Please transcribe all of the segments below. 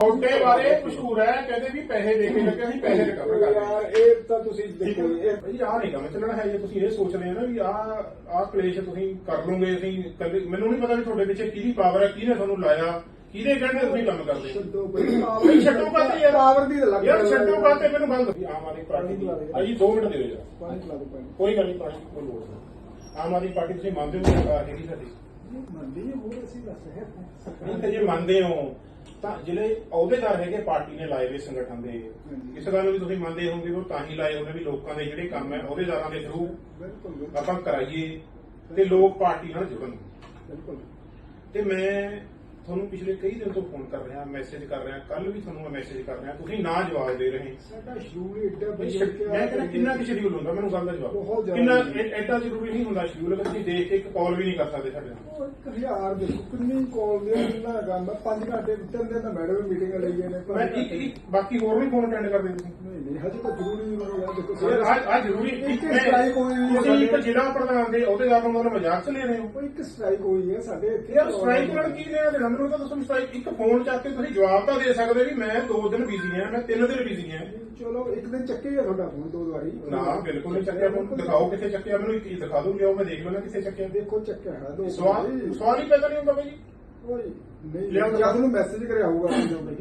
ਛੋਟੇ ਬਾਰੇ ਮਸ਼ਹੂਰ ਹੈ ਕਹਿੰਦੇ ਵੀ ਪੈਸੇ ਦੇ ਕੇ ਲੱਗੇ ਅਸੀਂ ਪੈਸੇ ਰਿਕਵਰ ਕਰਦੇ ਹਾਂ ਯਾਰ ਇਹ ਤਾਂ ਤੁਸੀਂ ਦੇਖੋ ਇਹ ਭਾਈ ਆਹ ਨਹੀਂ ਕੰਮ ਚੱਲਣਾ ਹੈ ਜੇ ਤੁਸੀਂ ਇਹ ਸੋਚਦੇ ਹੋ ਨਾ ਵੀ ਆਹ ਆਹ ਕਲੇਸ਼ ਤੁਸੀਂ ਕਰ ਲਓਗੇ ਅਸੀਂ ਮੈਨੂੰ ਨਹੀਂ ਪਤਾ ਵੀ ਤੁਹਾਡੇ ਪਿੱਛੇ ਕਿਹਦੀ ਪਾਵਰ ਹੈ ਕਿਹਨੇ ਤੁਹਾਨੂੰ ਲਾਇਆ ਕਿਹਦੇ ਕਹਿੰਦੇ ਤੁਸੀਂ ਕੰਮ ਕਰਦੇ ਹੋ? ਛੱਡੋ ਭਾਈ ਛੱਡੋ ਕਾਹਤੇ ਯਾਰ। ਪਾਵਰ ਦੀ ਤਾਂ ਲੱਗ ਯਾਰ ਛੱਡੋ ਕਾਹਤੇ ਮੈਨੂੰ ਗੱਲ ਦੱਸੀ। ਆਮ ਆਦਮੀ ਪਾਰਟੀ ਦੀ ਅਜੀ 2 ਮਿੰਟ ਦਿਓ ਯਾਰ। ਪਾਣੀ ਪਿਲਾ ਦਿਓ ਪਾਣੀ ਕੋਈ ਗੱਲ ਨਹੀਂ ਪਾਰਟੀ ਕੋਈ ਲੋੜ ਨਹੀਂ। ਆਮ ਆਦਮੀ ਪਾਰਟੀ ਤੁਸੀਂ ਮੰਨਦੇ ਹੋ ਸਰਕਾਰ ਹੈਗੀ ਸਾਡੀ ਮੰਦੀ ਹੈ ਅਸੀਂ ਰਹੇ ਹਾਂ। ਨਹੀਂ ਤਾਂ ਜੇ ਮੰਨਦੇ ਹੋ ਤਾਂ ਜਿਹੜੇ ਅਹੁਦੇਦਾਰ ਹੈਗੇ ਪਾਰਟੀ ਨੇ ਲਾਏ ਹੋਏ ਸੰਗਠਨ ਦੇ ਇਸ ਗੱਲ ਨੂੰ ਵੀ ਤੁਸੀਂ ਮੰਨਦੇ ਹੋਵੋਗੇ ਉਹ ਤਾਂ ਹੀ ਲਾਏ ਹੋਣੇ ਵੀ ਲੋਕਾਂ ਦੇ ਜਿਹੜੇ ਕੰਮ ਹੈ ਅਹੁਦੇਦਾਰਾਂ ਦੇ ਥਰੂ ਬਿਲਕੁਲ ਬਿਲਕੁਲ, ਆਪਾਂ ਕਰਾਈਏ ਤੇ ਲੋਕ ਪਾਰਟੀ ਨਾਲ ਜੁੜਨ। ਬਿਲਕੁਲ। ਤੇ ਮੈਂ ਤੁਹਾਨੂੰ ਪਿਛਲੇ ਕਈ ਦਿਨ ਤੋਂ ਫੋਨ ਕਰ ਰਿਹਾ ਮੈਸੇਜ ਕਰ ਰਿਹਾ ਕੱਲ ਵੀ ਤੁਹਾਨੂੰ ਮੈਂ ਮੈਸੇਜ ਕਰ ਰਿਹਾ ਤੁਸੀਂ ਨਾ ਜਵਾਬ ਦੇ ਰਹੇ। ਸਾਡਾ ਸ਼ਡਿਊਲ ਏਡਾ ਸ਼ਡ- ਮੈਂ ਕਹਿੰਦਾ ਕਿੰਨਾ ਕਿ ਸ਼ਡਿਊਲ ਹੁੰਦਾ ਮੈਨੂੰ ਗੱਲ ਦਾ ਜਵਾਬ ਜ਼ਿਆਦਾ ਕਿੰਨਾ ਐਡਾ ਜ਼ਰੂਰੀ ਨਹੀਂ ਹੁੰਦਾ ਸ਼ਡਿਊਲ ਕਿ ਤੁਸੀਂ ਦੇਖ ਕੇ ਇੱਕ ਕਾਲ ਵੀ ਨਹੀਂ ਕਰ ਸਕਦੇ ਸਾਡੇ ਨਾਲ। ਉਹ ਇੱਕ ਹਜ਼ਾਰ ਦੇਖੋ ਕਿੰਨੀ ਕਾਲ ਦੇ ਕਿੰਨਾ ਕੰਮ ਹੈ 5 ਘੰਟੇ ਤਿੰਨ ਦਿਨ ਦਾ ਮੈਡਮ ਮੀਟਿੰਗ ਲਈ ਨੇ ਮੈਂ ਇੱਕ ਇੱਕ ਬਾਕੀ ਹੋਰ ਵੀ ਫੋਨ ਅਟੈਂਡ ਕਰਦੇ ਤੁਸੀਂ। ਨਹੀਂ ਨਹੀਂ ਹਜੇ ਤਾਂ ਜ਼ਰੂਰੀ ਜ਼ਰੂਰੀ ਹੈ ਦੇਖੋ ਯਾਰ ਆ ਆ ਜ਼ਰੂਰੀ। ਇੱਕ ਮੈਂ- ਸਟ੍ਰਾਈਕ ਹੋਈ ਹੋਈ ਹੈ ਤੁਸੀਂ ਇੱਕ ਸਾਡੇ। ਜ਼ਿਲ੍ਹਾ ਪ੍ਰਧਾਨ ਦੇ ਅਹੁਦੇਦਾਰ ਨੂੰ ਮਤਲਬ ਮਜ਼ਾਕ ਚ ਲੈ ਰਹੇ ਹੋ। ਕੋਈ ਇੱਕ ਸਟ੍ਰਾਈਕ ਹੋਈ ਹੈ ਸਾਡੇ ਇੱਥੇ। ਯਾਰ ਸਟ੍ਰਾਈਕ ਨਾਲ ਕੀ ਲੈਣਾ ਦੇਣਾ? ਮੈਨੂੰ ਤਾਂ ਦੱਸੋ strike- ਇੱਕ ਫੋਨ ਚੱਕ ਕੇ ਤੁਸੀਂ ਜਵਾਬ ਤਾਂ ਦੇ ਸਕਦੇ ਵੀ ਮੈਂ 2 ਦਿਨ ਬਿਜ਼ੀ ਹਾਂ ਮੈਂ 3 ਦਿਨ ਬਿਜ਼ੀ ਹਾਂ। ਚਲੋ ਇੱਕ ਦਿਨ ਚੱਕੇ ਗਿਆ ਤੁਹਾਡਾ ਫੋਨ ਦੋ ਵਾਰੀ। ਨਾ ਬਿਲਕੁਲ ਨਹੀਂ ਚੱਕਿਆ ਫੋਨ ਦਿਖਾਓ ਕਿੱਥੇ ਚੱਕਿਆ ਮੈਨੂੰ ਇੱਕ ਚੀਜ਼ ਦਿਖਾ ਦਿਓ ਲਿਆਓ ਮੈਂ ਦੇਖ ਲੈਣਾ ਕਿੱਥੇ ਚੱਕਿਆ। ਦੇਖੋ ਚੱਕਿਆ ਹੈ ਦੋ ਸਵਾਲ। ਸਵਾਲ ਹੀ ਪੈਦਾ ਨਹੀਂ ਹੁੰਦਾ ਬਾਈ ਨਹੀਂ ਲਿਆਓ ਜਾਂ ਤੁਹਾਨੂੰ ਮੈਸੇਜ ਕਰਿਆ ਹੋਊਗਾ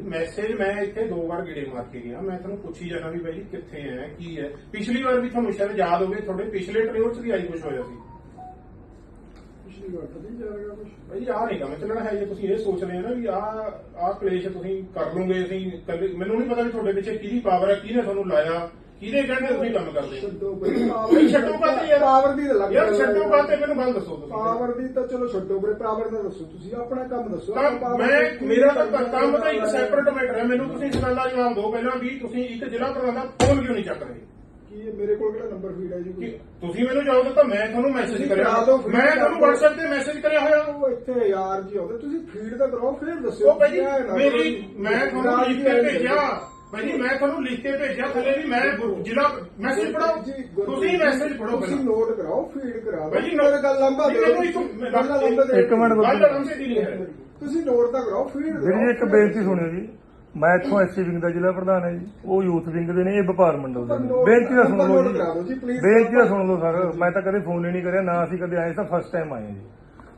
ਮੈਸੇਜ ਮੈਂ ਇੱਥੇ ਦੋ ਵਾਰ ਗੇੜੇ ਮਾਰ ਕੇ ਗਿਆ। ਮੈਂ ਤੁਹਾਨੂੰ ਪੁੱਛੀ ਜਾਣਾ ਵੀ ਬਾਈ ਕਿੱਥੇ ਹੈ ਕੀ ਹੈ। ਪਿਛਲੀ ਵਾਰ ਵੀ ਤੁਹਾਨੂੰ ਸ਼ਾਇਦ ਯਾਦ ਹੋਵੇ ਤੁਹਾਡੇ ਪਿਛਲੇ ਟ੍ਰਿਪ 'ਚ ਵੀ ਆਈ ਕੁਝ ਹੋਇਆ ਸੀ। ਨਹੀਂ ਜਾ ਰਿਹਾ ਕੁਝ ਭਾਈ ਆਹ ਨਹੀਂ ਕੰਮ ਚੱਲਣਾ ਹੈ ਜੇ ਤੁਸੀਂ ਇਹ ਹੋ ਨਾ ਵੀ ਕਲੇਸ਼ ਤੁਸੀਂ ਕਰ ਅਸੀਂ ਮੈਨੂੰ ਨਹੀਂ ਪਤਾ ਵੀ ਤੁਹਾਡੇ ਪਿੱਛੇ ਕਿਹਦੀ ਪਾਵਰ ਹੈ ਕਿਹਨੇ ਤੁਹਾਨੂੰ ਲਾਇਆ ਕਿਹਦੇ ਕਹਿੰਦੇ ਤੁਸੀਂ ਕੰਮ ਕਰਦੇ ਹੋ? ਛੱਡੋ ਬਈ ਭਾਈ ਛੱਡੋ ਕਾਹਤੇ ਯਾਰ ਪਾਵਰ ਦੀ ਤਾਂ ਲੱਗ ਯਾਰ ਛੱਡੋ ਕਾਹਤੇ ਮੈਨੂੰ ਗੱਲ ਦੱਸੋ ਤੁਸੀਂ। ਪਾਵਰ ਦੀ ਤਾਂ ਚਲੋ ਛੱਡੋ ਬਰੇ ਪਾਵਰ ਦਾ ਦੱਸੋ ਤੁਸੀਂ ਆਪਣਾ ਕੰਮ ਦੱਸੋ ਤਾਂ ਆਪਾਂ power ਮੈਂ ਦੀ- ਮੇਰਾ ਤਾਂ ਕੰਮ ਤਾਂ ਇੱਕ ਸੈਪਰੇਟ ਮੈਟਰ ਹੈ ਮੈਨੂੰ ਤੁਸੀਂ ਇਸ ਗੱਲ ਦਾ ਜਵਾਬ ਦਿਓ ਪਹਿਲਾਂ ਵੀ ਤੁਸੀਂ ਇੱਕ ਜ਼ਿਲ੍ਹਾ ਪ੍ਰਧਾਨ ਦਾ ਫੋਨ ਕਿਉਂ ਨਹੀਂ ਚੱਕ ਰਹੇ? ਕੀ ਇਹ ਮੇਰੇ ਕੋਲ ਕਿਹੜਾ ਨੰਬਰ ਫੀਡ ਹੈ ਜੀ ਕਿ ਕੋਈ? ਤੁਸੀਂ ਮੈਨੂੰ ਜਵਾਬ ਦਿੱਤਾ ਮੈਂ ਤੁਹਾਨੂੰ ਮੈਸੇਜ ਤੁਸੀਂ ਕਰਿਆ ਕਰਾ ਦਿਓ, ਫਿਰ ਮੈਂ ਕਰ ਤੁਹਾਨੂੰ ਦਿਓ। WhatsApp ਤੇ ਮੈਸੇਜ ਕਰਿਆ ਹੋਇਆ। ਉਹ ਇੱਥੇ ਯਾਰ ਜੀ ਆਉਂਦੇ ਤੁਸੀਂ ਫੀਡ ਤਾਂ ਕਰਾਓ ਫਿਰ ਦੱਸਿਓ ਉਹ ਭਾਈ ਜੀ ਨਾ ਮੇਰੀ ਮੈਂ ਤੁਹਾਨੂੰ ਲਿਖ ਕੇ। ਭੇਜਿਆ। ਭਾਈ ਜੀ ਮੈਂ ਤੁਹਾਨੂੰ ਲਿਖ ਕੇ ਭੇਜਿਆ। ਥੱਲੇ ਵੀ ਮੈਂ ਜ਼ਿਲ੍ਹਾ ਮੈਸੇਜ ਪੜਾਓ ਜੀ, ਤੁਸੀਂ ਮੈਸੇਜ ਪੜੋ ਤੁਸੀਂ ਪਹਿਲਾਂ। ਨੋਟ ਕਰਾਓ ਫੀਡ ਕਰਾਓ ਭਾਈ ਜੀ, ਮੇਰੇ ਗੱਲ ਲੰਬਾ ਮੈਨੂੰ ਇੱਕ- ਗੱਲ ਲੰਬਾ ਮਿੰਟ ਗੱਲ ਆਰਾਮ ਸੇ ਦੀ ਨਹੀਂ ਹੈ ਤੁਸੀਂ ਨੋਟ ਤਾਂ ਕਰਾਓ ਫੀਡ ਜਿਹੜੀ ਜੀ ਇੱਕ ਬੇਨਤੀ ਸੁਣਿਓ ਜੀ। ਮੈਂ ਇੱਥੋਂ ਐਸਸੀ ਵਿੰਗ ਦਾ ਜ਼ਿਲ੍ਹਾ ਪ੍ਰਧਾਨ ਹੈ ਜੀ ਉਹ ਯੂਥ ਵਿੰਗ ਦੇ ਨੇ ਇਹ ਵਪਾਰ ਮੰਡਲ ਦੇ ਨੇ। ਬੇਨਤੀ ਦਾ ਸੁਣ ਲਓ ਜੀ। ਬੇਨਤੀ ਦਾ ਸੁਣ ਲਓ ਸਰ ਮੈਂ ਤਾਂ ਕਦੇ ਫੋਨ ਹੀ ਨਹੀਂ ਕਰਿਆ ਨਾ ਅਸੀਂ ਕਦੇ ਆਏ ਤਾਂ ਫਸਟ ਟਾਈਮ ਆਏ ਜੀ।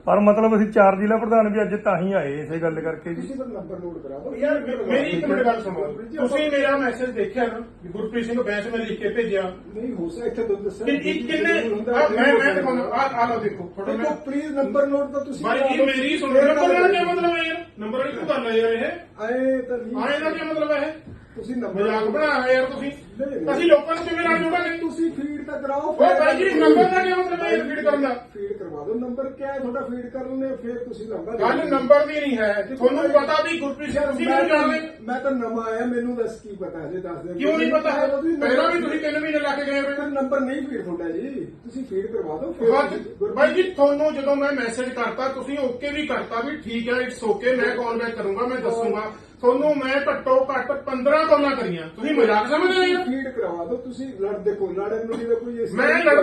ਪਰ ਮਤਲਬ ਅਸੀਂ ਚਾਰ ਜ਼ਿਲ੍ਹਾ ਪ੍ਰਧਾਨ ਵੀ ਅੱਜ ਤਾਂ ਹੀ ਆਏ ਇਸੇ ਗੱਲ ਕਰਕੇ ਜੀ। ਤੁਸੀਂ ਪਰ ਨੰਬਰ ਨੋਟ ਕਰਾ ਦਿਓ ਯਾਰ ਮੇ- ਮੇਰੀ ਇੱਕ ਮਿੰਟ ਗੱਲ ਸੁਣੋ। ਤੁਸੀਂ ਮੇਰਾ ਮੈਸੇਜ ਦੇਖਿਆ ਨਾ ਵੀ ਗੁਰਪ੍ਰੀਤ ਸਿੰਘ ਬੈਂਸ ਮੈਂ ਲਿਖ ਕੇ ਭੇਜਿਆ। ਨਹੀਂ ਹੋ ਸਕਦਾ ਇੱਥੇ ਤੁਹਾਨੂੰ ਦੱਸਣਾ ਕਿ ਕਿੰਨੇ ਆਹ ਮੈਂ ਮੈਂ ਦਿਖਾਉਣਾ ਆ ਆ ਲਓ ਦੇਖੋ ਤੁਹਾਡਾ ਦੇਖੋ ਮੈਂ ਪਲੀਜ਼ ਨੰਬਰ ਨੋਟ ਤਾਂ ਤੁਸੀਂ ਭਾਈ ਦਿਓ। ਮੇਰੀ ਸੁਣੋ। ਨੰਬਰ ਕੀ ਮਤਲਬ ਹੈ ਯਾਰ? ਨੰਬਰ ਵਾਲੀ ਗੱਲ ਹੈ ਯਾਰ ਇਹ? ਆਏ ਤਾਂ ਨਹੀਂ। ਆਏ ਦਾ ਕੀ ਮਤਲਬ ਹੈ ਤੁਸੀਂ ਨੰਬਰ ਮਜ਼ਾਕ ਬਣਾਇਆ ਯਾਰ ਤੁਸੀਂ। ਅਸੀਂ ਲੋਕਾਂ ਨੂੰ ਕਿਵੇਂ ਨਾਲ ਜੋੜਾਂਗੇ ਤੁਸੀਂ ਫੀਡ ਤਾਂ ਕਰਾਓ ਉਹ ਭਾਈ ਜੀ ਨੰਬਰ ਦਾ ਕੀ ਮਤਲਬ ਹੈ ਫੀਡ ਕਰਨ। ਦਾ ਫੀਡ ਕਰਵਾ ਦਿਓ ਨੰਬਰ ਕਿਆ ਹੈ ਤੁਹਾਡਾ ਫੀਡ ਕਰ ਲੈਣੇ ਫਿਰ ਤੁਸੀਂ ਲੰਬਾ ਗੱਲ ਨੰਬਰ ਦੀ ਨਹੀਂ ਹੈ। ਤੁਹਾਨੂੰ ਪਤਾ ਵੀ ਗੁਰਪ੍ਰੀਤ ਸਿੰਘ ਤੁਸੀਂ ਮੈਨੂੰ ਜਾਣਦੇ ਮੈਂ ਤਾਂ ਨਵਾਂ ਆਇਆ ਮੈਨੂੰ ਦੱਸ ਕੀ ਪਤਾ ਹਜੇ ਦੱਸ ਦੇ ਕਿਉਂ ਨਹੀਂ ਪਤਾ? ਹੈ ਪਹਿਲਾਂ ਵੀ ਤੁਸੀਂ ਤਿੰਨ ਮਹੀਨੇ ਲਾ ਕੇ ਗਏ ਹੋਏ ਨੰਬਰ ਨਹੀਂ ਫੀਡ ਤੁਹਾਡਾ ਜੀ। ਤੁਸੀਂ ਫੀਡ ਕਰਵਾ ਦਿਓ ਭਾਈ ਜੀ ਤੁਹਾਨੂੰ ਜਦੋਂ ਮੈਂ ਮੈਸੇਜ ਕਰਤਾ ਤੁਸੀਂ ਓਕੇ ਵੀ ਕਰਤਾ ਵੀ ਠੀਕ ਹੈ ਇਟਸ ਓਕੇ ਮੈਂ ਕਾਲ ਬੈਕ ਕਰੂੰਗਾ ਮੈਂ ਦੱਸੂਗਾ। ਤੁਹਾਨੂੰ ਮੈਂ ਘੱਟੋ ਘੱਟ 15 ਕਾਲਾਂ ਕਰੀਆਂ। ਤੁਸੀਂ ਮਜ਼ਾਕ ਸਮਝਦੇ ਹੋ? ਫੀਡ ਕਰਵਾ ਦਿਓ ਤੁਸੀਂ ਲੜ ਦੇਖੋ ਲੜਨ ਨੂੰ ਜਿਹੜਾ ਕੋਈ ਇਸ ਮੈਂ ਲੜ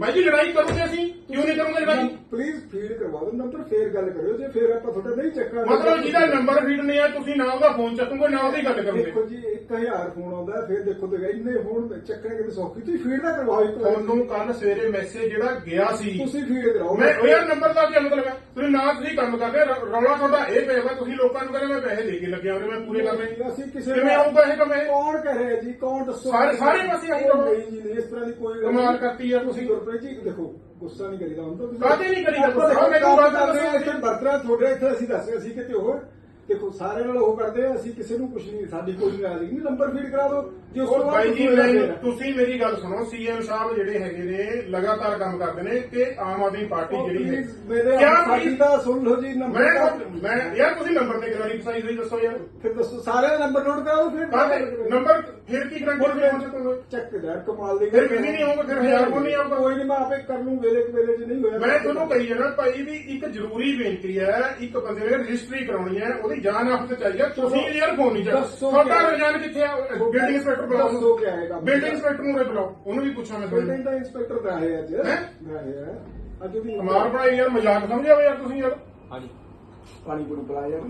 ਭਾਈ ਜੀ ਲੜਾਈ ਕਰੂਗੇ ਅਸੀਂ? ਕਿਉਂ ਨਹੀਂ ਕਰੂਗੇ ਲੜਾਈ? ਪਲੀਜ਼ ਫੀਡ ਕਰਵਾ ਦਿਓ ਨੰਬਰ ਫੇਰ ਗੱਲ ਕਰਿਓ ਜੇ ਫੇਰ ਆਪਾਂ ਤੁਹਾਡਾ ਨਹੀਂ ਚੱਕਾਂਗੇ ਮਤਲਬ ਜਿਹਦਾ ਨੰਬਰ ਫੀਡ ਨਹੀਂ ਹੈ ਤੁਸੀਂ ਨਾ ਉਹਦਾ ਫੋਨ ਚੱਕੋਗੇ ਨਾ ਉਹਦੀ ਗੱਲ ਕਰੋਗੇ। ਦੇਖੋ ਜੀ 1000 ਫੋਨ ਆਉਂਦਾ ਫਿਰ ਦੇਖੋ ਤੇ ਇੰਨੇ ਫੋਨ ਚੱਕਣੇ ਕਿਤੇ ਸੌਖੀ। ਤੁਸੀਂ ਫੀਡ ਨਾ ਕਰਵਾਓ ਇੱਕ। ਤੁਹਾਨੂੰ ਕੱਲ ਸਵੇਰੇ ਮੈਸੇਜ ਜਿਹੜਾ ਗਿਆ ਸੀ। ਤੁਸੀਂ ਫੀਡ ਕਰਾਓ। ਮੈਂ ਉਹ ਨੰਬਰ ਦਾ ਕੀ ਮਤਲਬ ਹੈ? ਤੁਸੀਂ ਨਾ ਤੁਸੀਂ ਕੰਮ ਕਰਦੇ ਰੌਲਾ ਤੁਹਾਡਾ ਇਹ ਪਿਆ ਤੁਸੀਂ ਲੋਕਾਂ ਨੂੰ ਕਹਿੰਦੇ ਮੈਂ ਪੈਸੇ ਦੇ ਕੇ ਲੱਗਿਆ ਉਹਨੇ ਮੈਂ ਪੂਰੇ ਕਰਨੇ। ਅਸੀਂ ਕਿਸੇ ਕਿਵੇਂ ਆਊਗਾ ਇਹ ਕੰਮ ਕੌਣ ਕਹਿ ਜੀ? ਕੌਣ ਦੱਸੋ? ਸਾਰੇ- ਸਾਰੇ ਪਾਸੇ ਆਊਗਾ। ਨਹੀਂ ਜੀ ਨਹੀਂ ਇਸ ਤਰ੍ਹਾਂ ਦੀ ਕੋਈ ਗੱਲ ਕਮਾਲ ਨਹੀਂ। ਕਰਤੀ ਯਾਰ ਤੁਸੀਂ ਗੁਰਪ੍ਰੀਤ ਜੀ ਦੇਖੋ ਗੁੱਸਾ ਨਹੀਂ ਕਰੀਦਾ ਤੁਸੀਂ ਕਾਹਤੇ ਨਹੀਂ ਕਰੀਦਾ ਗੁੱਸਾ? ਆਪਾਂ ਕੰਮ ਗੱਲ ਤਾਂ ਕਰਦੇ ਹਾਂ। ਇੱਥੇ ਬਰਤਰਾ ਤੁਹਾਡੇ ਇੱਥੇ ਅਸੀਂ ਦੱਸ ਅਸੀਂ ਕਿਤੇ ਹੋਰ ਦੇਖੋ ਸਾਰੇ ਨਾਲ ਉਹ ਕਰਦੇ ਆ ਅਸੀਂ ਕਿਸੇ ਨੂੰ ਕੁਝ ਨਹੀਂ ਸਾਡੀ ਕੋਈ ਨਾਰਾਜ਼ਗੀ ਨਹੀਂ ਨੰਬਰ ਫੀਡ ਕਰਾ ਦਿਓ ਜੇ ਉਸ ਤੋਂ ਬਾਅਦ ਬਾਈ ਜੀ ਤੁਸੀਂ ਮੈਨੂੰ ਦੱਸਦੇ ਆ। ਤੁਸੀਂ ਮੇਰੀ ਗੱਲ ਸੁਣੋ ਸੀਐਮ ਸਾਹਿਬ ਜਿਹੜੇ ਹੈਗੇ ਨੇ ਲਗਾਤਾਰ ਕੰਮ ਕਰਦੇ ਨੇ ਕਿ ਆਮ ਆਦਮੀ ਪਾਰਟੀ ਉਹ ਜਿਹੜੀ ਹੈ please ਮੇਰੇ ਕਿਆ ਸਾਡੀ? ਤਾਂ ਸੁਣ ਲਓ ਜੀ ਨੰਬਰ ਮੈਂ ਤਾਂ- ਮੈਂ ਯਾਰ ਤੁਸੀਂ ਨੰਬਰ ਤੇ ਗਰਾਰੀ ਫਸਾਈ ਹੋਈ ਦੱਸੋ ਯਾਰ ਫਿਰ ਦੱਸੋ ਸਾਰੇ ਦਾ ਨੰਬਰ ਨੋਟ ਕਰਾਓ ਫਿਰ ਕਾਹਦੇ ਨੰਬਰ ਫਿਰ ਕੀ ਗਰੰਟੀ ਤੁਸੀਂ ਪਹੁੰਚ ਸਕੋਗੇ ਚੱਕ ਦਾ ਕਮਾਲ ਦੀ ਫਿਰ ਬਿਜ਼ੀ ਨਹੀਂ ਹੋਊਗਾ, ਫਿਰ ਹਜ਼ਾਰ ਕੋਲ ਨਹੀਂ ਆਊਗਾ। ਕੋਈ ਨਹੀਂ ਮੈਂ ਆਪੇ ਕਰ ਲੂੰ ਵੇਲੇ ਕੁ ਵੇਲੇ ਚ ਨਹੀਂ ਹੋਇਆ ਮੈਂ ਤੁਹਾਨੂੰ ਕਹੀ ਜਾਣਾ ਭਾਈ ਵੀ ਇੱਕ ਜ਼ਰੂਰੀ ਬੇਨਤੀ ਹੈ ਇੱਕ ਬੰਦੇ ਨੇ ਰਜਿਸਟਰੀ ਕਰਾਉਣੀ ਹੈ ਉਹਦੀ ਜਾਨ ਆਫਤ ਚਾਹੀਏ ਤੁਸੀਂ ਯਾਰ ਫੋਨ ਨਹੀਂ ਚਾਹੀਦਾ। ਦੱਸੋ ਤੁਹਾਡਾ ਕਿਆ- ਰੁਝਾਨ ਕਿੱਥੇ ਆ? ਬਿਲਡਿੰਗ ਇੰਸਪੈਕਟਰ ਦੱਸੋ ਬੁਲਾਓ। ਕਿਆ ਹੈ ਕੰਮ ਬਿਲਡਿੰਗ ਇੰਸਪੈਕਟਰ ਨੂੰ ਉਰੇ ਬੁਲਾਓ। ਉਹਨੂੰ ਵੀ ਪੁੱਛਾਂ ਮੈਂ ਤੁਹਾਨੂੰ। ਬਿਲਡਿੰਗ ਦਾ ਇੰਸਪੈਕਟਰ ਦਾ ਹੈ ਅੱਜ। ਹੈਂ? ਦਾ ਹੈ ਅੱਜ ਉਹਦੀ ਕਮਾਲ ਬਣਾਈ ਯਾਰ ਮਜ਼ਾਕ ਸਮਝਿਆ ਵੇ ਯਾਰ ਤੁਸੀਂ ਯਾਰ। ਪਾਣੀ ਪੂਣੀ ਪਿਲਾ ਯਾਰ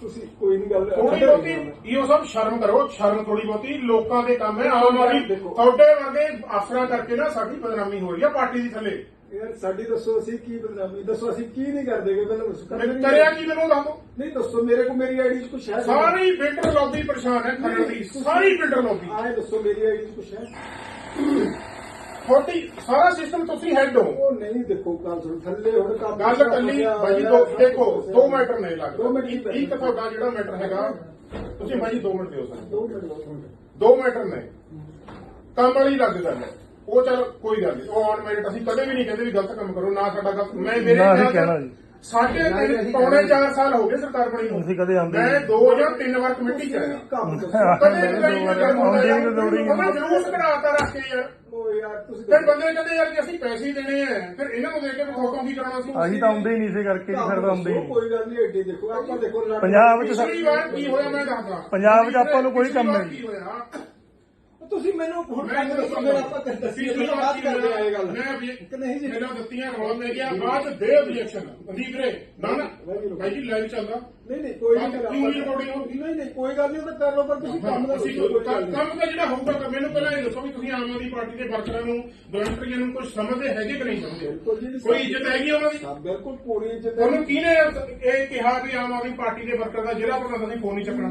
ਤੁਸੀਂ। ਕੋਈ ਨਹੀਂ ਗੱਲ ਥੋੜੀ ਬਹੁਤੀ ਇਹੋ ਸਭ ਸ਼ਰਮ ਕਰੋ ਸ਼ਰਮ ਥੋੜੀ ਬਹੁਤੀ। ਲੋਕਾਂ ਦੇ ਕੰਮ ਹੈ ਆਮ ਆਦਮੀ ਦੇਖੋ। ਤੁਹਾਡੇ ਵਰਗੇ ਅਫਸਰਾਂ ਕਰਕੇ ਨਾ ਸਾਡੀ ਬਦਨਾਮੀ ਹੋ ਰਹੀ ਹੈ ਪਾਰਟੀ ਦੀ ਥੱਲੇ। ਯਾਰ ਸਾਡੀ ਦੱਸੋ ਅਸੀਂ ਕੀ ਬਦਨਾਮੀ ਦੱਸੋ ਅਸੀਂ ਕੀ ਨਹੀਂ ਕਰਦੇ ਗੇ ਪਹਿਲਾਂ ਦੱਸੋ ਕਰਦੇ ਨਹੀਂ ਕਰਿਆ ਕੀ ਮੈਨੂੰ ਦੱਸ? ਨਹੀਂ ਦੱਸੋ ਮੇਰੇ ਕੋਲ ਮੇਰੀ ਆਈਡੀ 'ਚ ਕੁਛ ਹੈ ਸਾਰੀ ਬਿਲਡਰ ਲੌਬੀ ਪਰੇਸ਼ਾਨ ਹੈ ਖਰੜ ਦੀ ਸਾਰੀ ਬਿਲਡਰ ਲੌਬੀ। ਆਏ ਦੱਸੋ ਮੇਰੀ ਆਈਡੀ 'ਚ ਕੁਛ ਹੈ ਤੁਹਾਡੀ ਸਾਰਾ ਸਿਸਟਮ ਤੁਸੀਂ ਹੈਡ ਹੋ। ਉਹ ਨਹੀਂ ਦੇਖੋ ਗੱਲ ਸੁਣ ਥੱਲੇ ਹੁਣ ਕੰਮ ਗੱਲ ਕੱਲੀ ਬਾਈ ਦੋ ਦੇਖੋ ਦੋ ਮੈਟਰ ਨੇ ਲੱਗ ਦੋ ਮਿੰਟ ਹੀ ਇੱਕ ਇੱਕ ਤੁਹਾਡਾ ਜਿਹੜਾ ਮੈਟਰ ਹੈਗਾ ਤੁਸੀਂ ਬਾਈ 2 ਮਿੰਟ ਦਿਓ ਸਾਨੂੰ। ਦੋ ਮਿੰਟ ਦੋ ਮਿੰਟ। ਦੋ ਮੈਟਰ ਨੇ। ਕੰਮ ਵਾਲੀ ਲੱਗ ਗੱਲ ਹੈ ਉਹ ਚਲ ਕੋਈ ਗੱਲ ਨਹੀਂ ਉਹ ਔਨ ਮੈਰਿਟ ਅਸੀਂ ਕਦੇ ਵੀ ਨਹੀਂ ਕਹਿੰਦੇ ਵੀ ਗਲਤ ਕੰਮ ਕਰੋ ਨਾ ਸਾਡਾ ਗਲਤ ਮੈਂ ਮੇਰੇ ਨਾ ਅਸੀਂ ਕਹਿਣਾ ਜੀ। ਸਾਡੇ ਤਿੰਨ ਪੌਣੇ ਕਹਿਣਾ 4 ਸਾਲ ਹੋ ਗਏ ਸਰਕਾਰ ਬਣੀ ਨੂੰ। ਅਸੀਂ ਕਦੇ ਆਉਂਦੇ ਮੈਂ ਨਹੀਂ। ਦੋ ਜਾਂ ਤਿੰਨ ਵਾਰ ਕਮੇਟੀ ਚ ਆਇਆ। ਕਦੇ ਵੀ ਆਉਂਦੇ ਹੁੰਦਾ ਨਹੀਂ ਦੌੜੀ ਮੈਂ ਜਲੂਸ ਕਢਾਤਾ ਰੱਖ ਕੇ ਯਾਰ। ਉਹ ਯਾਰ ਤੁਸੀਂ ਫਿਰ ਬੰਦੇ ਕਹਿੰਦੇ ਯਾਰ ਕਿ ਅਸੀਂ ਪੈਸੇ ਹੀ ਦੇਣੇ ਆ ਫਿਰ ਇਹਨਾਂ ਨੂੰ ਦੇ ਕੇ ਵੀ ਫੋਟੋ ਕੀ ਕਰਾਉਣਾ ਸੀ। ਅਸੀਂ ਤਾਂ ਆਉਂਦੇ ਹੀ ਨਹੀਂ ਇਸੇ ਕਰਕੇ ਜੀ ਫਿਰ ਤਾਂ ਆਉਂਦੇ ਹੀ ਨਹੀਂ। ਕੋਈ ਗੱਲ ਨਹੀਂ ਐਡੀ ਦੇਖੋ ਆਪਾਂ ਦੇਖੋ ਲੜ- ਪੰਜਾਬ 'ਚ ਪਿਛਲੀ ਵਾਰ ਕੀ ਹੋਇਆ ਮੈਂ ਦੱਸਦਾ। ਪੰਜਾਬ 'ਚ ਆਪਾਂ ਨੂੰ ਕੋਈ ਕੰਮ ਨਹੀਂ। ਤੁਸੀਂ ਮੈਨੂੰ ਹੁਣ ਮੈਂ ਦੱਸੋ ਮੇਰਾ ਆਪਾਂ ਦੱਸੀ ਪਿਛਲੀ ਵਾਰ ਬਾਤ ਕਰਦੇ ਆਏ ਗੱਲ ਮੈਂ ਵੀ ਕਿ ਨਹੀਂ ਜੀ। ਮੇਰਾ ਦਿੱਤੀਆਂ ਰੋਲ ਲੈ ਗਿਆ ਬਾਅਦ ਦੇ ਆਬਜੈਕਸ਼ਨ ਅਦੀਪ ਰੇ ਨਾ ਨਾ। ਭਾਈ ਜੀ ਲਾਈਵ ਚੱਲਦਾ। ਨਹੀਂ ਨਹੀਂ ਕੋਈ ਨਹੀਂ ਕੰਮ ਕਿਉਂ ਨਹੀਂ recording ਹੋਊਗੀ? ਨਹੀਂ ਨਹੀਂ ਕੋਈ ਗੱਲ ਨਹੀਂ ਉਹ ਤਾਂ ਕਰ ਲਓ ਪਰ ਤੁਸੀਂ ਕੰਮ ਦਾ ਤੁਸੀਂ ਦੱਸੋ ਕੋਈ ਗੱਲ ਨਹੀਂ। ਕੰਮ ਤਾਂ ਜਿਹੜਾ ਹੋਊਗਾ ਤਾਂ ਮੈਨੂੰ ਪਹਿਲਾਂ ਇਹ ਦੱਸੋ ਵੀ ਤੁਸੀਂ ਆਮ ਆਦਮੀ ਪਾਰਟੀ ਦੇ ਵਰਕਰਾਂ ਨੂੰ ਵਲੰਟੀਅਰਾਂ ਨੂੰ ਕੁਝ ਸਮਝਦੇ ਹੈਗੇ ਕਿ ਨਹੀਂ ਬਿਲਕੁਲ ਜੀ, ਸਮਝਦੇ ਕੋਈ ਇੱਜ਼ਤ ਹੈਗੀ ਉਹਨਾਂ ਦੀ? ਹਾਂ, ਬਿਲਕੁਲ ਪੂਰੀ ਇੱਜ਼ਤ ਤੁਹਾਨੂੰ ਕਿਹਨੇ ਇਹ ਕਿਹਾ ਵੀ ਆਮ ਆਦਮੀ ਪਾਰਟੀ ਦੇ ਵਰਕਰ ਦਾ ਜ਼ਿਲ੍ਹਾ ਪ੍ਰਧਾਨ ਅਸੀਂ ਫੋਨ ਨਹੀਂ ਚੱਕਣਾ?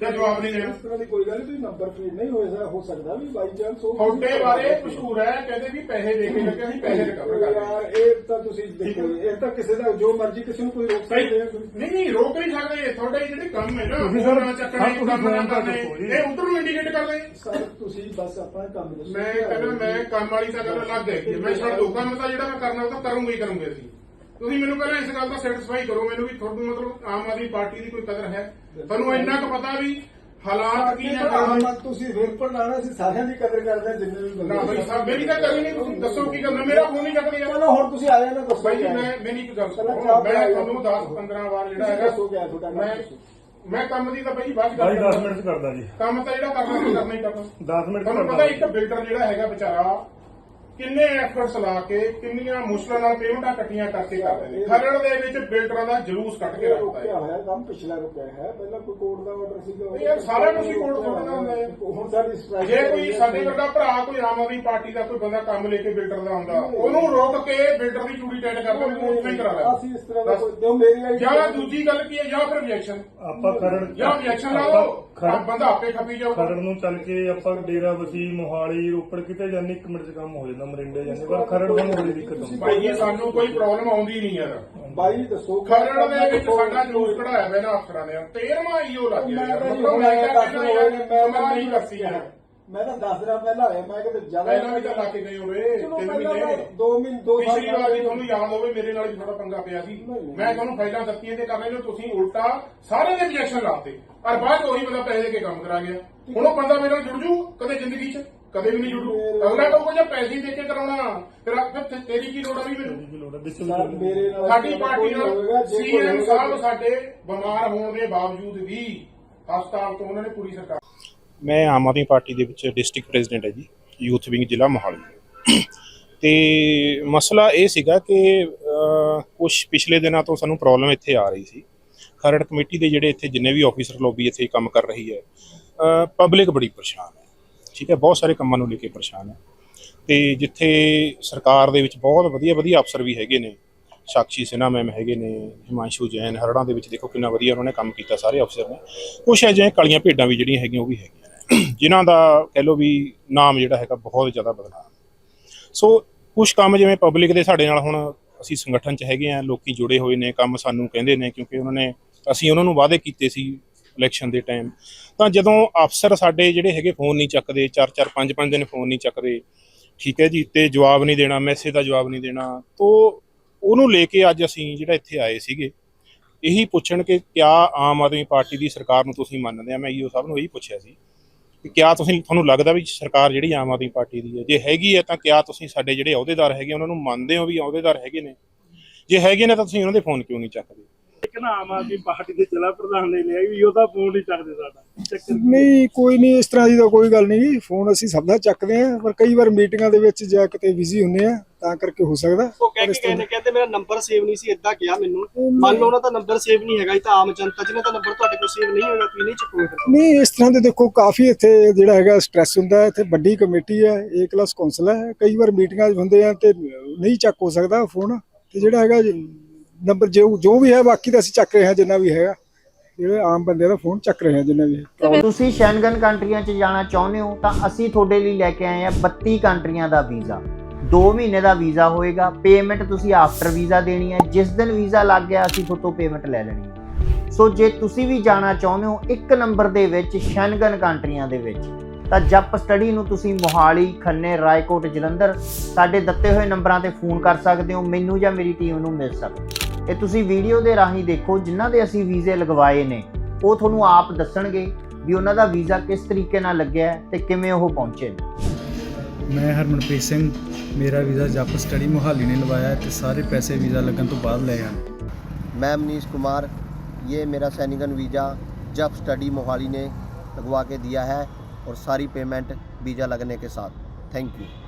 ਜਾਂ ਜਵਾਬ ਨਹੀਂ ਦੇਣਾ? ਇਸ ਤਰ੍ਹਾਂ ਦੀ ਕੋਈ ਗੱਲ ਨਹੀਂ ਤੁਸੀਂ ਨੰਬਰ ਪਲੇਟ ਨਹੀਂ ਹੋਇਆ ਹੋ ਸਕਦਾ ਵੀ ਬਾਈ ਚਾਂਸ ਹੋ ਤੁਹਾਡੇ ਬਾਰੇ ਮਸ਼ਹੂਰ ਹੈ ਕਹਿੰਦੇ ਵੀ ਪੈਸੇ ਦੇ ਕੇ ਲੱਗੇ ਅਸੀਂ ਪੈਸੇ ਰਿਕਵਰ ਕਰਦੇ ਹਾਂ। ਯਾਰ ਇਹ ਤਾਂ ਤੁਸੀਂ ਦੇਖੋ ਇਹ ਤਾਂ ਕਿਸੇ ਦਾ ਜੋ ਮਰਜ਼ੀ ਕਿਸੇ ਨੂੰ ਕੋਈ ਰੋਕ ਸਕਦੇ ਨਹੀਂ ਰੋਕ ਨਹੀਂ ਸਕਦੇ ਤੁਹਾਡੇ ਜਿਹੜੇ ਕੰਮ ਹੈ ਨਾ ਤੁਸੀਂ ਉਹ ਨਾ ਚੱਕਣੇ ਹਾਂ, ਤੁਸੀਂ ਕੰਮ ਨਾ ਫੋਨ ਤਾਂ ਕਰਨੇ। ਚੁੱਕੋ ਜੀ। ਇਹ ਉਧਰ ਨੂੰ ਇੰਡੀਕੇਟ ਕਰਦੇ ਸਰ ਤੁਸੀਂ ਬਸ ਆਪਣਾ ਕੰਮ ਦੱਸੋ। ਮੈਂ ਕਹਿੰਦਾ ਮੈਂ ਕੰਮ ਵਾਲੀ ਤਾਂ ਗੱਲ ਅਲੱਗ ਹੈ। ਮੈਂ ਛੱਡ ਦੋ ਕੰਮ ਤਾਂ ਜਿਹੜਾ ਮੈਂ ਕਰਨਾ ਉਹ ਤਾਂ ਕਰੂੰਗਾ ਹੀ ਕਰੂੰਗੇ ਅਸੀਂ। ਤੁਸੀਂ ਮੈਨੂੰ ਪਹਿਲਾਂ ਇਸ ਗੱਲ ਦਾ ਸੈਟੀਸਫਾਈ ਕਰੋ ਮੈਨੂੰ ਵੀ ਤੁਹਾਨੂੰ ਮਤਲਬ ਆਮ ਆਦਮੀ ਪਾਰਟੀ ਦੀ ਕੋਈ ਕਦਰ ਹੈ। ਤੁਹਾਨੂੰ ਇੰਨਾ ਕੁ ਪਤਾ ਵੀ ਹਾਲਾਤ ਕੀ ਨੇ ਕਰਨ ਦੇ। ਤੁਸੀਂ ਫਿਰ ਪੜਾਣਾ ਸੀ ਸਾਰਿਆਂ ਦੀ ਕਦਰ ਕਰਦੇ ਆ, ਜਿੰਨੇ ਵੀ ਬੰਦੇ ਨਾ ਬਈ ਸਾਹਿਬ ਮੇਰੀ ਤਾਂ ਕਰੀ ਨਹੀਂ ਤੁਸੀਂ ਦੱਸੋ ਕੀ ਕਰਨਾ ਮੇਰਾ ਫੋਨ ਨਹੀਂ ਚੱਕਦੇ ਯਾਰ ਚਲੋ ਹੁਣ ਤੁਸੀਂ ਆਏ ਨਾ ਦੱਸੋ ਬਾਈ ਹੈ। ਮੈਂ ਮੇਰੀ ਇੱਕ ਗੱਲ ਸੁਣੋ ਮੈਂ। ਤੁਹਾਨੂੰ 10 15 ਵਾਰ ਜਿਹੜਾ ਹੈਗਾ ਦੱਸੋ ਕਿਆ ਤੁਹਾਡਾ ਮੈਂ। ਮੈਂ ਕੰਮ ਦੀ ਤਾਂ ਬਈ ਬਾਅਦ ਗੱਲ 10 ਮਿੰਟ ਕਰਦਾ ਜੀ ਕੰਮ ਤਾਂ ਜਿਹੜਾ ਕਰਨਾ ਸੀ ਕਰਨਾ ਹੀ ਕਰਨਾ 10 ਮਿੰਟ ਤੁਹਾਨੂੰ ਪਤਾ ਕਰਦਾ ਇੱਕ ਬਿਲਡਰ ਜਿਹੜਾ ਹੈਗਾ ਵਿਚਾਰਾ ਕਿੰਨੇ ਐਫਰਟਸ ਲਾ ਕੇ ਕਿੰਨੀਆਂ ਮੁਸ਼ਕਲਾਂ ਨਾਲ ਪੇਮੈਂਟਾਂ ਕੱਟੀਆਂ ਕਰਕੇ ਕਰਦੇ ਨੇ? ਖਰੜ ਦੇ ਵਿੱਚ ਬਿਲਡਰਾਂ ਦਾ ਜਲੂਸ ਕੱਢ ਕੇ ਰੁਕਿਆ ਹੈ। ਹੋਇਆ ਕੰਮ ਪਿਛਲਾ ਰੁਕਿਆ ਹੈ। ਪਹਿਲਾਂ ਕੋਈ ਕੋਰਟ ਦਾ ਆਰਡਰ ਸੀਗਾ ਇਹ ਸਾਰਿਆਂ ਨੂੰ ਅਸੀਂ ਕੋਰਟ ਤੋਂ ਹੁੰਦਾ ਹੈ। ਹੁਣ ਸਾਡੀ strike ਜੇ ਕੋਈ ਸਾਡੇ ਵਰਗਾ ਭਰਾ ਕੋਈ ਆਮ ਆਦਮੀ ਪਾਰਟੀ ਦਾ ਕੋਈ ਬੰਦਾ ਕੰਮ ਲੈ ਕੇ ਬਿਲਡਰ ਦਾ ਆਉਂਦਾ ਉਹਨੂੰ ਰੋਕ ਕੇ ਬਿਲਡਰ ਦੀ ਚੂੜੀ ਟੈਟ ਕਰਦੇ ਉਹਨੂੰ ਉੱਥੇ ਹੀ ਕਰਾ ਲੈ ਅਸੀਂ ਇਸ ਤਰ੍ਹਾਂ ਦਾ ਕੋਈ ਜੋ ਮੇਰੀ ਆਈ ਜਾਂ ਦੂਜੀ ਗੱਲ ਕੀ ਹੈ ਜਾਂ ਫਿਰ ਰਿਐਕਸ਼ਨ ਆਪਾਂ ਖਰੜ ਜਾਂ ਰਿਐਕਸ਼ਨ ਲਓ ਬੰਦਾ ਆਪੇ ਖੱਪੀ ਜਾਊਗਾ। ਖਰੜ ਨੂੰ ਚੱਲ ਕੇ ਆਪਾਂ ਡੇਰਾ ਵਸੀ ਮੋਹਾਲੀ ਰੋਪੜ ਕਿਤੇ ਜਾਂਦੇ 1 ਮਿੰਟ 'ਚ ਕੰਮ ਹੋ ਜਾਂਦਾ। ਮਰਿੰਡੇ ਜਾਂਦੇ ਪਰ ਖਰੜ ਨੂੰ ਬੜੀ ਦਿੱਕਤ ਆਉਂਦੀ ਭਾਈ ਜੀ ਸਾਨੂੰ ਕੋਈ ਪ੍ਰੋਬਲਮ ਆਉਂਦੀ ਨਹੀਂ ਯਾਰ। ਬਾਈ ਦੱਸੋ ਖਰੜ ਦੇ ਵਿੱਚ ਸਾਡਾ ਜਲੂਸ ਕਢਾਇਆ ਨਾ ਅਫਸਰਾਂ ਨੇ। 13ਵਾਂ ਈਓ ਲੱਗ ਗਿਆ। ਮੈਂ ਯਾਰ ਤਾਂ ਜੀ ਮਤਲਬ ਮੈਂ ਮੈਂ ਤਾਂ ਤਾਂ ਦੱਸ ਕਹਿੰਦਾ ਰਿਹਾ ਯਾਰ ਮੈਂ ਮੈਂ ਨਹੀਂ ਕਰਤੀ ਯਾਰ ਮੈਂ ਤਾਂ 10 ਦਿਨ ਪਹਿਲਾਂ ਆਇਆ ਮੈਂ ਕਿਤੇ ਜ਼ਿਆਦਾ ਪਹਿਲਾਂ ਵੀ ਤਾਂ ਲਾ ਕੇ ਗਏ ਹੋਵੇ ਤਿੰਨ ਮਹੀਨੇ। 2 ਮਹੀਨੇ 2 ਸਾਲ ਪਿਛਲੀ ਵਾਰ ਵੀ ਤੁਹਾਨੂੰ ਯਾਦ ਹੋਵੇ ਮੇਰੇ ਨਾਲ ਵੀ ਥੋੜਾ ਪੰਗਾ ਪਿਆ ਸੀ। ਮੈਂ ਤੁਹਾਨੂੰ ਫਾਈਲਾਂ ਦਿੱਤੀਆਂ ਤੇ ਕਰ ਤੁਸੀਂ ਉਲਟਾ ਸਾਰੇ ਦੇ objection ਲਾਤੇ। ਔਰ ਬਾਅਦ ਉਹੀ ਬੰਦਾ ਪੈਸੇ ਦੇ ਕੇ ਕੰਮ ਕਰਾ ਗਿਆ। ਹੁਣ ਉਹ ਬੰਦਾ ਮੇਰੇ ਨਾਲ ਜੁੜ ਜੂ ਕਦੇ ਜ਼ਿੰਦਗੀ 'ਚ? ਕਦੇ ਵੀ ਨਹੀਂ ਜੁੜੂ। ਅਗਲਾ ਕਹੂਗਾ ਜੇ ਪੈਸੇ ਦੇ ਕੇ ਕਰਾਉਣਾ। ਫਿਰ ਫਿਰ ਤੇ- ਤੇਰੀ ਕੀ ਲੋੜ ਆ ਵੀ ਮੈਨੂੰ? ਸਰ ਮੇਰੇ ਨਾਲ ਸਾਡੀ ਪਾਰਟੀ ਨਾਲ ਸੀਐਮ ਸਾਹਿਬ ਸਾਡੇ ਬਿਮਾਰ ਹੋਣ ਦੇ ਬਾਵਜੂਦ ਵੀ ਹਸਪਤਾਲ ਤੋਂ ਉਹਨਾਂ ਨੇ ਪੂਰੀ ਸਰਕਾਰ ਮੈਂ ਆਮ ਆਦਮੀ ਪਾਰਟੀ ਦੇ ਵਿੱਚ ਡਿਸਟ੍ਰਿਕਟ ਪ੍ਰੈਜ਼ੀਡੈਂਟ ਹੈ ਜੀ ਯੂਥ ਵਿੰਗ ਜ਼ਿਲ੍ਹਾ ਮੋਹਾਲੀ। ਤੇ ਮਸਲਾ ਇਹ ਸੀਗਾ ਕਿ ਕੁਝ ਪਿਛਲੇ ਦਿਨਾਂ ਤੋਂ ਸਾਨੂੰ ਪ੍ਰੋਬਲਮ ਇੱਥੇ ਆ ਰਹੀ ਸੀ। ਖਰੜ ਕਮੇਟੀ ਦੇ ਜਿਹੜੇ ਇੱਥੇ ਜਿੰਨੇ ਵੀ ਆਫੀਸਰ ਲੋਬੀ ਇੱਥੇ ਕੰਮ ਕਰ ਰਹੀ ਹੈ ਪਬਲਿਕ ਬੜੀ ਪਰੇਸ਼ਾਨ ਹੈ। ਠੀਕ ਹੈ, ਬਹੁਤ ਸਾਰੇ ਕੰਮਾਂ ਨੂੰ ਲੈ ਕੇ ਪਰੇਸ਼ਾਨ ਹੈ। ਤੇ ਜਿੱਥੇ ਸਰਕਾਰ ਦੇ ਵਿੱਚ ਬਹੁਤ ਵਧੀਆ ਵਧੀਆ ਅਫਸਰ ਵੀ ਹੈਗੇ ਨੇ, ਸਾਕਸ਼ੀ ਸਿਨਹਾ ਮੈਮ ਹੈਗੇ ਨੇ, ਹਿਮਾਂਸ਼ੂ ਜੈਨ, ਹਰੜਾ ਦੇ ਵਿੱਚ ਦੇਖੋ ਕਿੰਨਾ ਵਧੀਆ ਉਹਨਾਂ ਨੇ ਕੰਮ ਕੀਤਾ, ਸਾਰੇ ਅਫਸਰ ਨੇ। ਕੁਛ ਅਜਿਹੇ ਕਾਲੀਆਂ ਭੇਡਾਂ ਵੀ ਜਿਹੜੀਆਂ ਹੈਗੀਆਂ ਉਹ ਵੀ ਹੈਗੀਆਂ ਨੇ। ਜਿਨ੍ਹਾਂ ਦਾ ਕਹਿ ਲਓ ਵੀ ਨਾਮ ਜਿਹੜਾ ਹੈਗਾ ਬਹੁਤ ਜ਼ਿਆਦਾ ਬਦਨਾਮ। ਸੋ ਕੁਝ ਕੰਮ ਜਿਵੇਂ ਪਬਲਿਕ ਦੇ ਸਾਡੇ ਨਾਲ ਹੁਣ ਅਸੀਂ ਸੰਗਠਨ 'ਚ ਹੈਗੇ ਆ ਲੋਕੀ ਜੁੜੇ ਹੋਏ ਨੇ, ਕੰਮ ਸਾਨੂੰ ਕਹਿੰਦੇ ਨੇ ਕਿਉਂਕਿ ਉਹਨਾਂ ਨੇ, ਅਸੀਂ ਉਹਨਾਂ ਨੂੰ ਵਾਅਦੇ ਕੀਤੇ ਸੀ ਇਲੈਕਸ਼ਨ ਦੇ ਟਾਈਮ ਤਾਂ ਜਦੋਂ ਅਫਸਰ ਸਾਡੇ ਜਿਹੜੇ ਹੈਗੇ ਫੋਨ ਨਹੀਂ ਚੱਕਦੇ 4-4 5-5 ਦਿਨ ਫੋਨ ਨਹੀਂ ਚੱਕਦੇ, ਠੀਕ ਹੈ ਜੀ, ਤੇ ਜਵਾਬ ਨਹੀਂ ਦੇਣਾ ਮੈਸੇਜ ਦਾ ਜਵਾਬ ਨਹੀਂ ਦੇਣਾ, ਤੋਂ ਉਹਨੂੰ ਲੈ ਕੇ ਅੱਜ ਅਸੀਂ ਜਿਹੜਾ ਇੱਥੇ ਆਏ ਸੀਗੇ, ਇਹੀ ਪੁੱਛਣ ਕਿ ਕਿਆ ਆਮ ਆਦਮੀ ਪਾਰਟੀ ਦੀ ਸਰਕਾਰ ਨੂੰ ਤੁਸੀਂ ਮੰਨਦੇ ਆ? ਮੈਂ ਇਹੋ ਸਭ ਨੂੰ ਇਹੀ ਪੁੱਛਿਆ ਸੀ ਕਿ ਕਿਆ ਤੁਸੀਂ, ਤੁਹਾਨੂੰ ਲੱਗਦਾ ਵੀ ਸਰਕਾਰ ਜਿਹੜੀ ਆਮ ਆਦਮੀ ਪਾਰਟੀ ਦੀ ਹੈ? ਜੇ ਹੈਗੀ ਹੈ ਤਾਂ ਕਿਆ ਤੁਸੀਂ ਸਾਡੇ ਜਿਹੜੇ ਅਹੁਦੇਦਾਰ ਹੈਗੇ, ਉਹਨਾਂ ਨੂੰ ਮੰਨਦੇ ਹੋ ਵੀ ਅਹੁਦੇਦਾਰ ਹੈਗੇ ਨੇ? ਜੇ ਹੈਗੇ ਨੇ ਤਾਂ ਤੁਸੀਂ ਉਹਨਾਂ ਦੇ ਫੋਨ ਕਿਉਂ ਨਹੀਂ ਚੱਕਦੇ? ਇੱਕ ਨਾ ਆਮ ਆਦਮੀ ਪਾਰਟੀ ਦੇ ਜ਼ਿਲ੍ਹਾ ਪ੍ਰਧਾਨ ਨੇ ਲਿਆ ਵੀ ਉਹਦਾ ਫੋਨ ਨਹੀਂ ਚੱਕਦੇ ਸਾਡਾ। ਚੱਕਰ ਕੀ ਹੈ? ਨਹੀਂ ਕੋਈ ਨਹੀਂ ਇਸ ਤਰ੍ਹਾਂ ਦੀ ਤਾਂ ਕੋਈ ਗੱਲ ਨਹੀਂ ਫੋਨ ਅਸੀਂ ਸਭ ਦਾ ਚੱਕਦੇ ਆਂ ਪਰ ਕਈ ਵਾਰ ਮੀਟਿੰਗਾਂ ਦੇ ਵਿੱਚ ਜਾਂ ਕਿਤੇ ਬਿਜ਼ੀ ਹੁੰਨੇ ਆ ਤਾਂ ਕਰਕੇ ਹੋ ਸਕਦਾ। ਉਹ ਕਹਿ ਪਰ ਇਸ ਕੇ ਗਏ ਨੇ ਤਰ੍ਹਾਂ- ਕਹਿੰਦੇ ਮੇਰਾ ਨੰਬਰ ਸੇਵ ਨਹੀਂ ਸੀ ਇਦਾਂ ਕਿਹਾ ਮੈਨੂੰ। ਮੰਨ ਲਓ ਉਹਨਾਂ ਦਾ ਨੰਬਰ ਸੇਵ ਨਹੀਂ ਹੈਗਾ ਇਹ ਤਾਂ ਆਮ ਜਨਤਾ ਜਿਹਨਾਂ ਦਾ ਨੰਬਰ ਤੁਹਾਡੇ ਕੋਲ ਸੇਵ ਨਹੀਂ ਹੋਏਗਾ ਤੁਸੀਂ ਨਹੀਂ ਚੁੱਕੋਗੇ ਫਿਰ। ਨਹੀਂ ਇਸ ਤਰ੍ਹਾਂ ਦੇ ਦੇਖੋ ਕਾਫੀ ਇੱਥੇ ਜਿਹੜਾ ਹੈਗਾ ਸਟ੍ਰੈਸ ਹੁੰਦਾ ਹੈ ਇੱਥੇ ਵੱਡੀ ਕਮੇਟੀ ਹੈ ਏ ਕਲਾਸ ਕੌਂਸਲ ਹੈ। ਕਈ ਵਾਰ ਮੀਟਿੰਗਾਂ 'ਚ ਹੁੰਦੇ ਆ ਤੇ ਨਹੀਂ ਚੱਕ ਹੋ ਸਕਦਾ ਫੋਨ ਤੇ ਜਿਹੜਾ ਹੈਗਾ ਨੰਬਰ ਜੋ ਜੋ ਵੀ ਹੈ, ਬਾਕੀ ਤਾਂ ਅਸੀਂ ਚੱਕ ਰਹੇ ਹਾਂ ਜਿੰਨਾ ਵੀ ਹੈਗਾ। ਜਿਹੜੇ ਆਮ ਬੰਦੇ ਦਾ ਫੋਨ ਚੱਕ ਰਹੇ ਹਾਂ ਜਿੰਨਾ ਵੀ ਤੁਸੀਂ ਸ਼ੈਂਗਨ ਕੰਟਰੀਆਂ 'ਚ ਜਾਣਾ ਚਾਹੁੰਦੇ ਹੋ, ਤਾਂ ਅਸੀਂ ਤੁਹਾਡੇ ਲਈ ਲੈ ਕੇ ਆਏ ਹਾਂ 32 ਕੰਟਰੀਆਂ ਦਾ ਵੀਜ਼ਾ। 2 ਮਹੀਨੇ ਦਾ ਵੀਜ਼ਾ ਹੋਏਗਾ ਪੇਮੈਂਟ ਤੁਸੀਂ ਆਫਟਰ ਵੀਜ਼ਾ ਦੇਣੀ ਹੈ। ਜਿਸ ਦਿਨ ਵੀਜ਼ਾ ਲੱਗ ਗਿਆ, ਅਸੀਂ ਤੁਹਾਤੋਂ ਪੇਮੈਂਟ ਲੈ ਲੈਣੀ ਹੈ। ਸੋ ਜੇ ਤੁਸੀਂ ਵੀ ਜਾਣਾ ਚਾਹੁੰਦੇ ਹੋ, ਇੱਕ ਨੰਬਰ ਦੇ ਵਿੱਚ ਸ਼ੈਂਗਨ ਕੰਟਰੀਆਂ ਦੇ ਵਿੱਚ, ਤਾਂ ਜੱਪ ਸਟੱਡੀ ਨੂੰ ਤੁਸੀਂ ਮੋਹਾਲੀ, ਖੰਨੇ, ਰਾਏਕੋਟ, ਜਲੰਧਰ, ਸਾਡੇ ਦਿੱਤੇ ਹੋਏ ਨੰਬਰਾਂ ਤੇ ਫੋਨ ਕਰ ਸਕਦੇ ਹੋ। ਮੈਨੂੰ ਜਾਂ ਮੇਰੀ ਟੀਮ ਨੂੰ ਮਿਲ ਸਕਦੇ ਹੋ। ਇਹ ਤੁਸੀਂ ਵੀਡੀਓ ਦੇ ਰਾਹੀਂ ਦੇਖੋ ਜਿਨ੍ਹਾਂ ਦੇ ਅਸੀਂ ਵੀਜ਼ੇ ਲਗਵਾਏ ਨੇ ਉਹ ਤੁਹਾਨੂੰ ਆਪ ਦੱਸਣਗੇ ਵੀ ਉਹਨਾਂ ਦਾ ਵੀਜ਼ਾ ਕਿਸ ਤਰੀਕੇ ਨਾਲ ਲੱਗਿਆ ਹੈ ਤੇ ਕਿਵੇਂ ਉਹ ਪਹੁੰਚੇ ਨੇ ਮੈਂ ਹਰਮਨਪ੍ਰੀਤ ਸਿੰਘ ਮੇਰਾ ਵੀਜ਼ਾ ਜੱਪ ਸਟੱਡੀ ਮੁਹਾਲੀ ਨੇ ਲਵਾਇਆ ਹੈ ਤੇ ਸਾਰੇ ਪੈਸੇ ਵੀਜ਼ਾ ਲੱਗਣ ਤੋਂ ਬਾਅਦ ਲਏ ਹਨ मैं मनीष कुमार ये मेरा सैनिकन वीज़ा जब स्टडी मोहाली ने लगवा के दिया है और सारी पेमेंट वीज़ा लगने के साथ थैंक यू